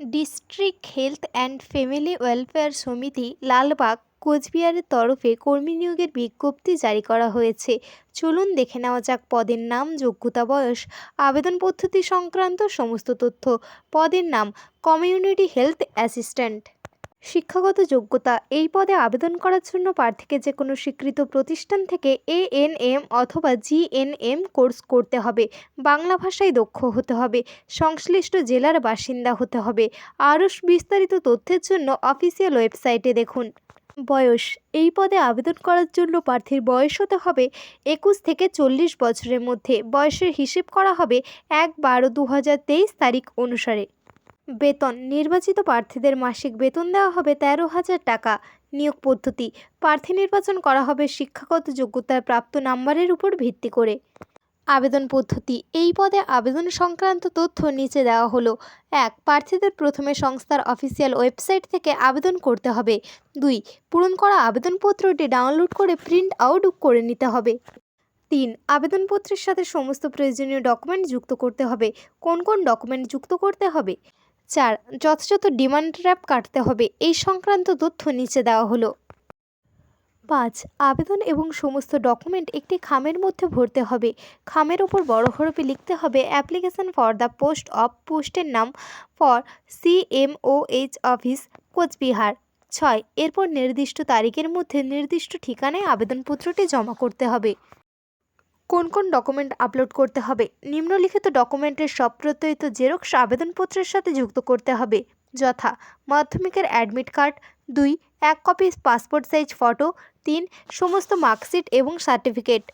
District health and family welfare সমিতি লালবাগ, কোচবিহারের তরফে কর্মী নিয়োগের বিজ্ঞপ্তি জারি করা হয়েছে। চলুন দেখে নেওয়া যাক পদের নাম, যোগ্যতা, বয়স, আবেদন পদ্ধতি সংক্রান্ত সমস্ত তথ্য। পদের নাম, কমিউনিটি হেলথ অ্যাসিস্ট্যান্ট। শিক্ষাগত যোগ্যতা, এই পদে আবেদন করার জন্য প্রার্থীকে যে কোনো স্বীকৃত প্রতিষ্ঠান থেকে এএনএম অথবা জিএনএম কোর্স করতে হবে। বাংলা ভাষায় দক্ষ হতে হবে। সংশ্লিষ্ট জেলার বাসিন্দা হতে হবে। আরও বিস্তারিত তথ্যের জন্য অফিসিয়াল ওয়েবসাইটে দেখুন। বয়স, এই পদে আবেদন করার জন্য প্রার্থীর বয়স হতে হবে একুশ থেকে চল্লিশ বছরের মধ্যে। বয়সের হিসেব করা হবে এক বারো দু তারিখ অনুসারে। বেতন। নির্বাচিত প্রার্থীদের মাসিক বেতন দেওয়া হবে তেরো হাজার টাকা। নিয়োগ পদ্ধতি। প্রার্থী নির্বাচন করা হবে শিক্ষাগত যোগ্যতায় প্রাপ্ত নাম্বারের উপর ভিত্তি করে। আবেদন পদ্ধতি। এই পদে আবেদন সংক্রান্ত তথ্য নিচে দেওয়া হলো। এক, প্রার্থীদের প্রথমে সংস্থার অফিসিয়াল ওয়েবসাইট থেকে আবেদন করতে হবে। দুই, পূরণ করা আবেদনপত্রটি ডাউনলোড করে প্রিন্ট আউট করে নিতে হবে। তিন, আবেদনপত্রের সাথে সমস্ত প্রয়োজনীয় ডকুমেন্ট যুক্ত করতে হবে। কোন কোন ডকুমেন্ট যুক্ত করতে হবে? চার, যথাযথ ডিমান্ড ড্রাফট কাটতে হবে। এই সংক্রান্ত তথ্য নিচে দেওয়া হলো। পাঁচ, আবেদন এবং সমস্ত ডকুমেন্ট একটি খামের মধ্যে ভরতে হবে। খামের ওপর বড় হরফে লিখতে হবে, application for the post of পোস্টের নাম ফর সিএমওএইচ অফিস, কোচবিহার। ছয়, এরপর নির্দিষ্ট তারিখের মধ্যে নির্দিষ্ট ঠিকানায় আবেদনপত্রটি জমা করতে হবে। কোন কোন ডকুমেন্ট আপলোড করতে হবে? নিম্নলিখিত ডকুমেন্টের সব প্রত্যয়িত জেরক্স আবেদনপত্রের সাথে যুক্ত করতে হবে। যথা, মাধ্যমিকের অ্যাডমিট কার্ড দুই, এক কপি পাসপোর্ট সাইজ ফটো তিন, সমস্ত মার্কশিট এবং সার্টিফিকেট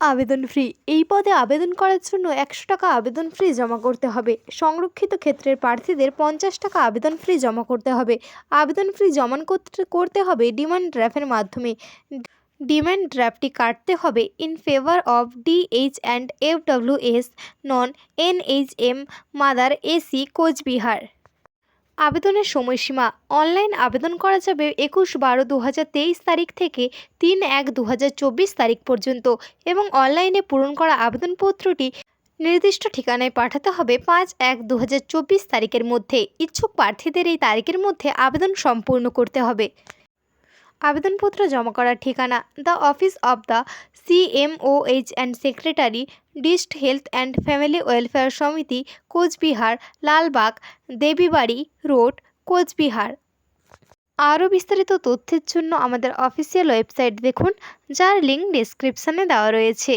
আবেদন ফ্রি এই পদে আবেদন করার জন্য একশো টাকা আবেদন ফ্রি জমা করতে হবে। সংরক্ষিত ক্ষেত্রের প্রার্থীদের পঞ্চাশ টাকা আবেদন ফ্রি জমা করতে হবে। আবেদন ফ্রি জমা করতে করতে হবে ডিমান্ড ড্রাফের মাধ্যমে। ডিমান্ড ড্রাফটটি কাটতে হবে in favour of DH and F W S non NHM mother AC Coochbehar. আবেদনের সময়সীমা। অনলাইন আবেদন করা যাবে একুশ বারো দু তারিখ থেকে তিন এক দু তারিখ পর্যন্ত এবং অনলাইনে পূরণ করা আবেদনপত্রটি নির্দিষ্ট ঠিকানায় পাঠাতে হবে পাঁচ এক দু তারিখের মধ্যে। ইচ্ছুক প্রার্থীদের এই তারিখের মধ্যে আবেদন সম্পূর্ণ করতে হবে। আবেদনপত্র জমা করার ঠিকানা, the office of the CMOH and secretary, dist health and family welfare সমিতি, কোচবিহার, লালবাগ, দেবীবাড়ি রোড, কোচবিহার। আরও বিস্তারিত তথ্যের জন্য আমাদের অফিসিয়াল ওয়েবসাইট দেখুন, যার লিঙ্ক ডিসক্রিপশানে দেওয়া রয়েছে।